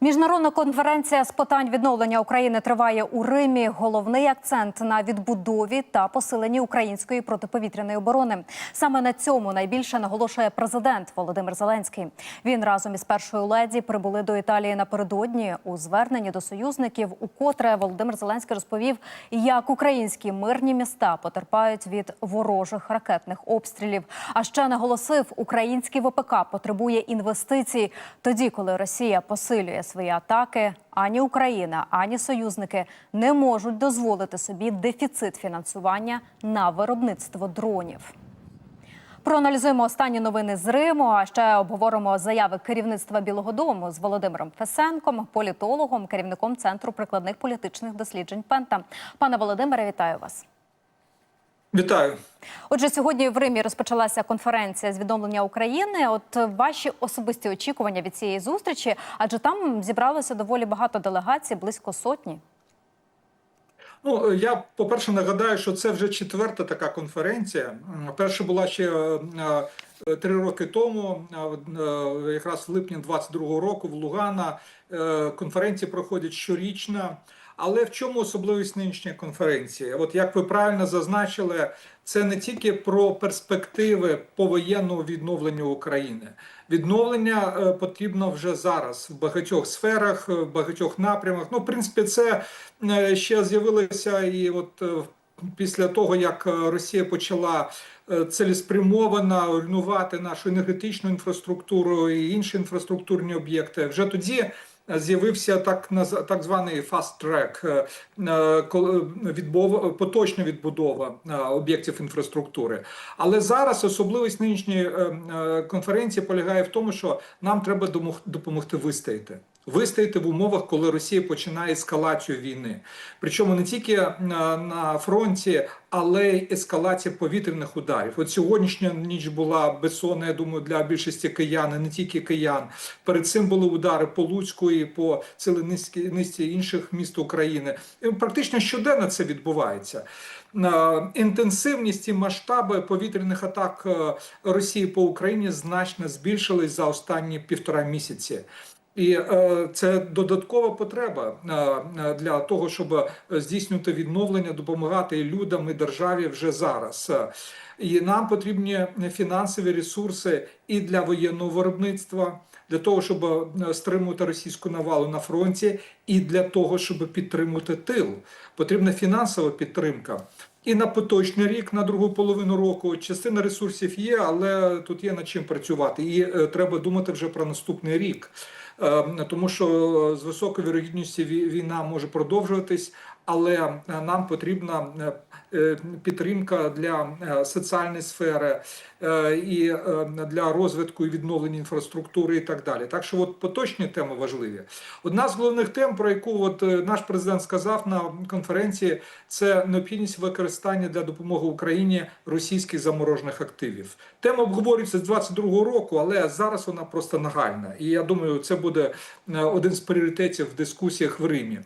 Міжнародна конференція з питань відновлення України триває у Римі. Головний акцент на відбудові та посиленні української протиповітряної оборони. Саме на цьому найбільше наголошує президент Володимир Зеленський. Він разом із першою леді прибули до Італії напередодні у зверненні до союзників. Укотре Володимир Зеленський розповів, як українські мирні міста потерпають від ворожих ракетних обстрілів. А ще наголосив, український ВПК потребує інвестицій тоді, коли Росія посилює свої атаки. Ані Україна, ані союзники не можуть дозволити собі дефіцит фінансування на виробництво дронів. Проаналізуємо останні новини з Риму. А ще обговоримо заяви керівництва Білого Дому з Володимиром Фесенком, політологом, керівником центру прикладних політичних досліджень Пента. Пане Володимире, вітаю вас. Вітаю. Отже, сьогодні в Римі розпочалася конференція з відновлення України. От ваші особисті очікування від цієї зустрічі, адже там зібралося доволі багато делегацій, близько сотні. Ну я по перше нагадаю, що це вже четверта така конференція. Перша була ще е, е, три роки тому, е, е, якраз в липні 22-го року в Лугана. Е, Конференції проходять щорічно. Але в чому особливість нинішньої конференції? От як ви правильно зазначили, це не тільки про перспективи повоєнного відновлення України. Відновлення е, потрібно вже зараз в багатьох сферах, в багатьох напрямах. Ну, в принципі, це е, ще з'явилося і от е, після того, як е, Росія почала е, цілеспрямовано руйнувати нашу енергетичну інфраструктуру і інші інфраструктурні об'єкти. Вже тоді з'явився так так званий фаст-трек, е, е, відбова, поточна відбудова е, об'єктів інфраструктури. Але зараз особливість нинішньої конференції полягає в тому, що нам треба допомогти вистояти. Вистояти в умовах, коли Росія починає ескалацію війни. Причому не тільки на, на фронті, але й ескалація повітряних ударів. От сьогоднішня ніч була безсонна, я думаю, для більшості киян, не тільки киян. Перед цим були удари по Луцьку і по цілій низці інших міст України. І практично щоденно це відбувається. Е, Інтенсивність і масштаби повітряних атак е, Росії по Україні значно збільшились за останні півтора місяці. І е, це додаткова потреба е, е, для того, щоб здійснювати відновлення, допомагати людям і державі вже зараз. І нам потрібні фінансові ресурси і для воєнного виробництва, для того, щоб стримувати російську навалу на фронті, і для того, щоб підтримувати тил. Потрібна фінансова підтримка. І на поточний рік, на другу половину року, частина ресурсів є, але тут є над чим працювати. І треба думати вже про наступний рік. Е, тому що з високою вірогідністю вій- війна може продовжуватись, але е, нам потрібна е, е, підтримка для е, соціальної сфери е, і е, для розвитку і відновлення інфраструктури і так далі. Так що от поточні теми важливі. Одна з головних тем, про яку от е, наш президент сказав на конференції, це необхідність використання для допомоги Україні російських заморожених активів. Тема обговорюється з 22-го року, але зараз вона просто нагальна. І я думаю, це буде е, один з пріоритетів в дискусіях в Римі.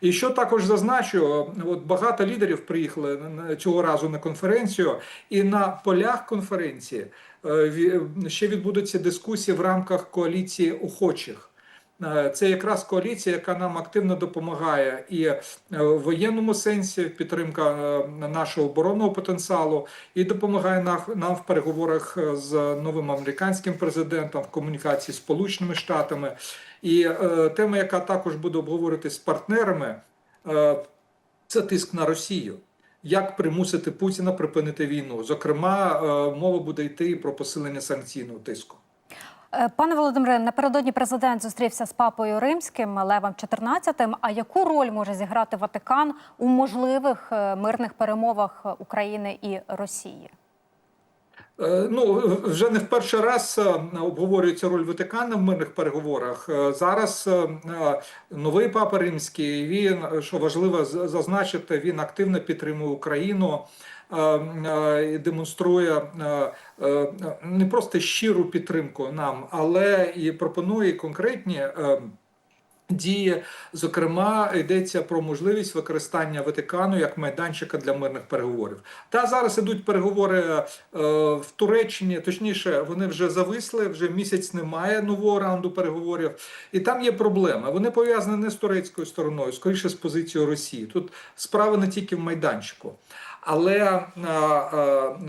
І що також зазначу, от багато лідерів приїхали цього разу на конференцію, і на полях конференції е, ще відбудуться дискусії в рамках коаліції охочих. Е, Це якраз коаліція, яка нам активно допомагає і е, в воєнному сенсі підтримка е, нашого оборонного потенціалу, і допомагає нам- в переговорах з новим американським президентом в комунікації з Сполученими Штатами. І тема, яка також буде обговорювати з партнерами, це тиск на Росію. Як примусити Путіна припинити війну? Зокрема, мова буде йти про посилення санкційного тиску. Е, Пане Володимире, напередодні президент зустрівся з папою римським Левом XIV. А яку роль може зіграти Ватикан у можливих е, мирних перемовах України і Росії? Е, Ну вже не в перший раз обговорюється роль Ватикана в мирних переговорах. Зараз новий папа римський. Він що важливо зазначити, він активно підтримує Україну. Е, е, Демонструє е, не просто щиру підтримку нам, але і пропонує конкретні Діє, зокрема, йдеться про можливість використання Ватикану як майданчика для мирних переговорів. Та зараз ідуть переговори е, в Туреччині, точніше, вони вже зависли, вже місяць немає нового раунду переговорів, і там є проблеми. Вони пов'язані не з турецькою стороною, скоріше з позицією Росії. Тут справа не тільки в майданчику, але е, е,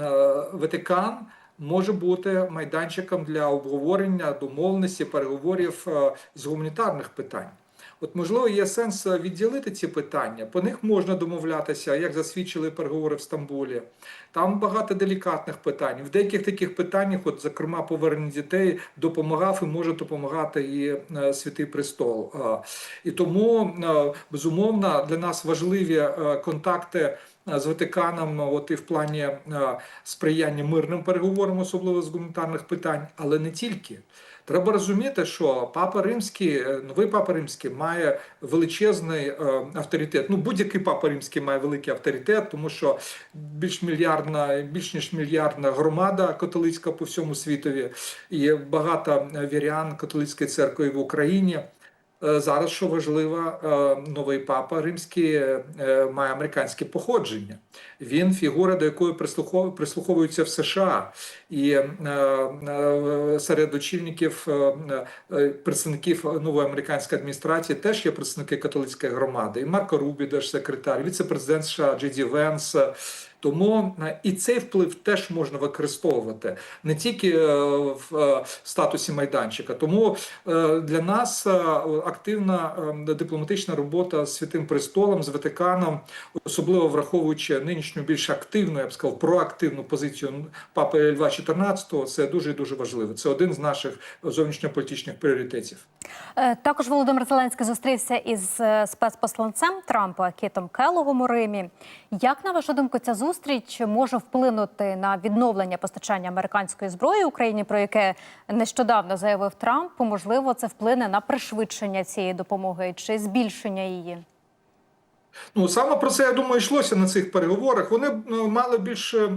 е, Ватикан може бути майданчиком для обговорення домовленості переговорів з гуманітарних питань. От, можливо, є сенс відділити ці питання. По них можна домовлятися, як засвідчили переговори в Стамбулі. Там багато делікатних питань. В деяких таких питаннях, от, зокрема, повернення дітей, допомагав і може допомагати і Святий Престол. І тому, безумовно, для нас важливі контакти з Ватиканом, от і в плані е, сприяння мирним переговорам, особливо з гуманітарних питань, але не тільки. Треба розуміти, що папа римський, е, новий папа римський має величезний е, авторитет. Ну, будь-який папа римський має великий авторитет, тому що більш мільярдна, більш ніж мільярдна громада католицька по всьому світові, і багато вірян католицької церкви в Україні. Е, Зараз, що важливо, е, новий папа римський е, має американське походження. Він фігура, до якої прислухов- прислуховуються в США, і серед очільників представників нової американської адміністрації теж є представники католицької громади. І Марко Рубі, держсекретар, віце-президент США Джей Ді Венс. Тому е, і цей вплив теж можна використовувати не тільки е, в е, статусі майданчика. Тому для нас активна дипломатична робота з Святим Престолом, з Ватиканом, особливо враховуючи нинішню більш активну, я б сказав, проактивну позицію Папи Льва XIV, це дуже дуже важливо. Це один з наших зовнішньополітичних пріоритетів. Також Володимир Зеленський зустрівся із спецпосланцем Трампа Кітом Келлогом у Римі. Як на вашу думку, ця зустріч може вплинути на відновлення постачання американської зброї Україні, про яке нещодавно заявив Трамп? Можливо, це вплине на пришвидшення цієї допомоги чи збільшення її? Ну саме про це я думаю, йшлося на цих переговорах. Вони е, мали більш е,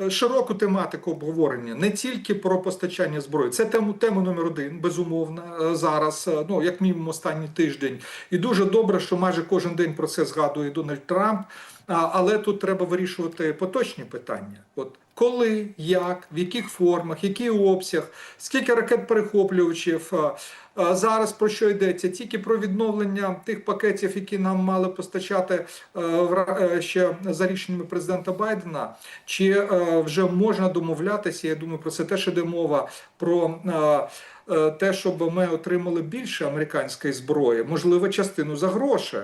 е, широку тематику обговорення, не тільки про постачання зброї. Це тему тема номер один, безумовно, зараз. Ну як мінімум останній тиждень. І дуже добре, що майже кожен день про це згадує Дональд Трамп. Але тут треба вирішувати поточні питання. От коли, як, в яких формах, який обсяг, скільки ракет перехоплювачів. Зараз про що йдеться? Тільки про відновлення тих пакетів, які нам мали постачати е, ще за рішеннями президента Байдена, чи е, вже можна домовлятися? Я думаю, про це теж іде мова про. Е, Те, щоб ми отримали більше американської зброї, можливо, частину за гроші.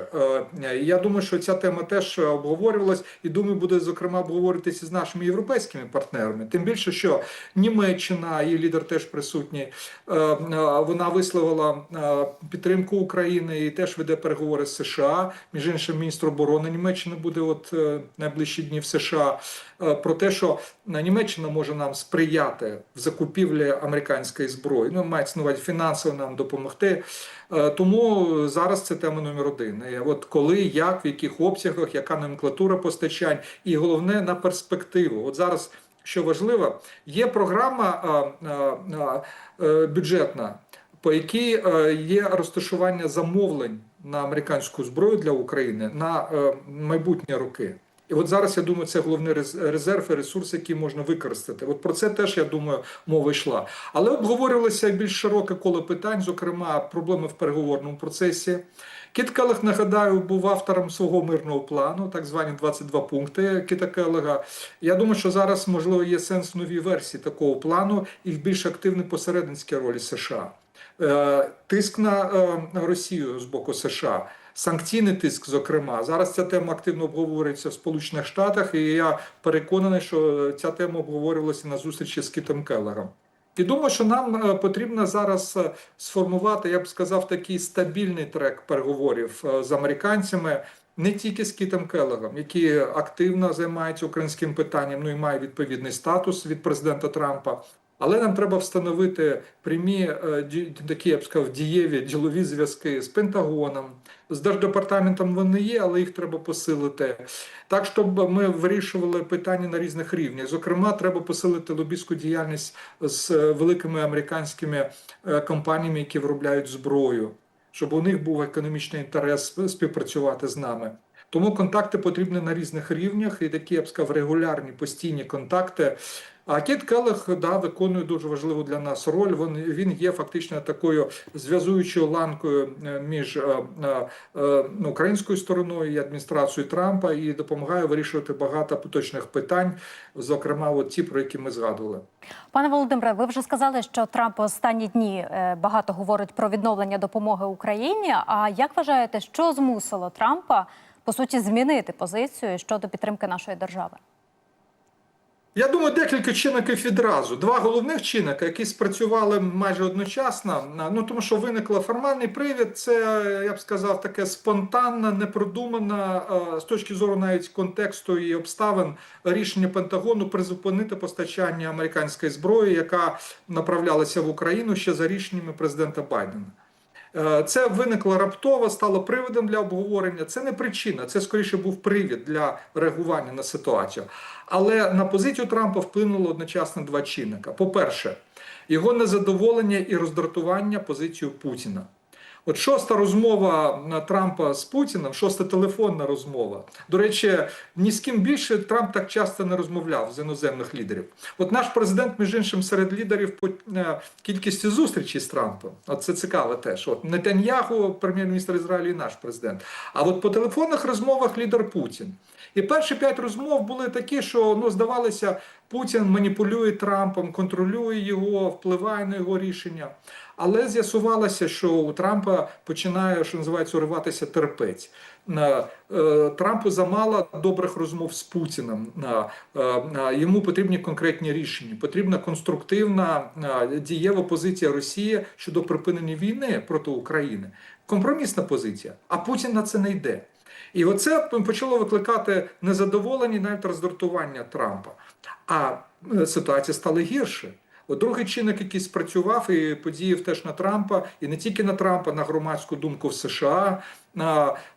Е, Я думаю, що ця тема теж обговорювалась, і думаю, буде зокрема обговорюватися з нашими європейськими партнерами. Тим більше, що Німеччина, її лідер теж присутній, е, вона висловила підтримку України і теж веде переговори з США. Між іншим, міністр оборони Німеччини буде от найближчі дні в США про те, що е, Німеччина може нам сприяти в закупівлі американської зброї. Ну, мається на увазі фінансово нам допомогти. Е, Тому зараз це тема номер один. Е, От коли, як, в яких обсягах, яка номенклатура постачань, і головне на перспективу. От зараз. Що важливо, є програма а, а, а, е, бюджетна, по якій е, є розташування замовлень на американську зброю для України на е, майбутні роки. І от зараз я думаю, це головний резерв і ресурс, який можна використати. От про це теж я думаю, мова йшла. Але обговорювалося більш широке коло питань, зокрема проблеми в переговорному процесі. Кіт Келег, нагадаю, був автором свого мирного плану, так звані 22 пункти Кіта Келега. Я думаю, що зараз можливо є сенс в новій версії такого плану і в більш активній посередницькій ролі США. Е, Тиск на е, Росію з боку США. Санкційний тиск, зокрема, зараз ця тема активно обговорюється в Сполучених Штатах, і я переконаний, що ця тема обговорювалася на зустрічі з Кітом Келлером. І думаю, що нам е, потрібно зараз е, сформувати, я б сказав, такий стабільний трек переговорів е, з американцями, не тільки з Кітом Келлером, який активно займається українським питанням, ну і має відповідний статус від президента Трампа. Але нам треба встановити прямі е, такі, я б сказав, дієві ділові зв'язки з Пентагоном, з держдепартаментом вони є, але їх треба посилити. Так, щоб ми вирішували питання на різних рівнях. Зокрема, треба посилити лобістську діяльність з е, великими американськими е, компаніями, які виробляють зброю. щоб у них був економічний інтерес співпрацювати з нами. Тому контакти потрібні на різних рівнях, і такі я б сказав, регулярні постійні контакти. А Кіт Келех да, виконує дуже важливу для нас роль. Він, він є фактично такою зв'язуючою ланкою е, між е, е, е, ну, українською стороною і адміністрацією Трампа і допомагає вирішувати багато поточних питань, зокрема, от ті, про які ми згадували. Пане Володимире, ви вже сказали, що Трамп останні дні е, багато говорить про відновлення допомоги Україні. А як вважаєте, що змусило Трампа по суті змінити позицію щодо підтримки нашої держави? Я думаю, декілька чинників відразу. Два головних чинника, які спрацювали майже одночасно. Ну тому що виникло формальний привід. Це я б сказав, таке спонтанне, непродумане е, з точки зору навіть контексту і обставин рішення Пентагону призупинити постачання американської зброї, яка направлялася в Україну ще за рішеннями президента Байдена. Е, Це виникло раптово, стало приводом для обговорення. Це не причина, це скоріше був привід для реагування на ситуацію. Але на позицію Трампа вплинуло одночасно два чинника: по-перше, його незадоволення і роздратування позицією Путіна. От шоста розмова Трампа з Путіним, шоста телефонна розмова. До речі, ні з ким більше Трамп так часто не розмовляв з іноземних лідерів. От наш президент, між іншим, серед лідерів по е, кількості зустрічей з Трампом. От це цікаво теж. От Нетаньяху, прем'єр-міністр Ізраїлю, і наш президент. А от по телефонних розмовах лідер Путін. І перші п'ять розмов були такі, що ну здавалося, Путін маніпулює Трампом, контролює його, впливає на його рішення. Але з'ясувалося, що у Трампа починає, що називається, уриватися терпець. Е, Трампу замало добрих розмов з Путіним. Е, йому потрібні конкретні рішення. Потрібна конструктивна е, дієва позиція Росії щодо припинення війни проти України. Компромісна позиція. А Путін на це не йде. І оце почало викликати незадоволення, навіть роздратування Трампа. А ситуація стала гірше. Другий чинник, який спрацював і подіяв теж на Трампа, і не тільки на Трампа, на громадську думку в США.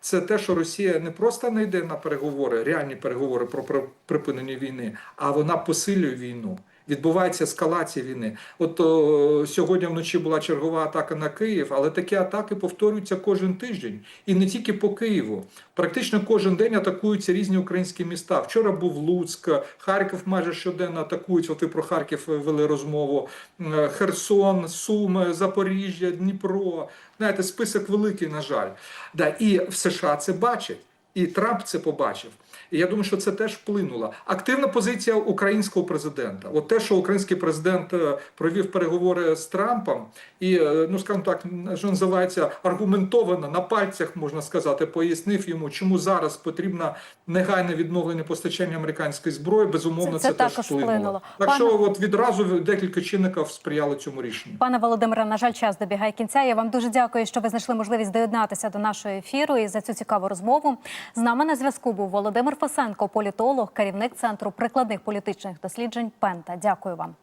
Це те, що Росія не просто не йде на переговори, реальні переговори про при- припинення війни, а вона посилює війну. Відбувається ескалація війни. От о, сьогодні вночі була чергова атака на Київ, але такі атаки повторюються кожен тиждень, і не тільки по Києву. Практично кожен день атакуються різні українські міста. Вчора був Луцьк, Харків майже щоденно атакують. От ви про Харків вели розмову. Е, Херсон, Суми, Запоріжжя, Дніпро. Знаєте, список великий, на жаль. Да, і в США це бачать. І Трамп це побачив. І я думаю, що це теж вплинуло. Активна позиція українського президента. От те, що український президент е, провів переговори з Трампом, і е, ну скажімо так, що називається аргументовано на пальцях, можна сказати, пояснив йому, чому зараз потрібно негайне відновлення постачання американської зброї. Безумовно, Це- це, це теж вплинуло. вплинуло. Так Пане- що, от відразу декілька чинників сприяли цьому рішенню. Пане Володимире, на жаль, час добігає кінця. Я вам дуже дякую, що ви знайшли можливість доєднатися до нашого ефіру і за цю цікаву розмову. З нами на зв'язку був Володимир Фасенко, політолог, керівник центру прикладних політичних досліджень Пента. Дякую вам.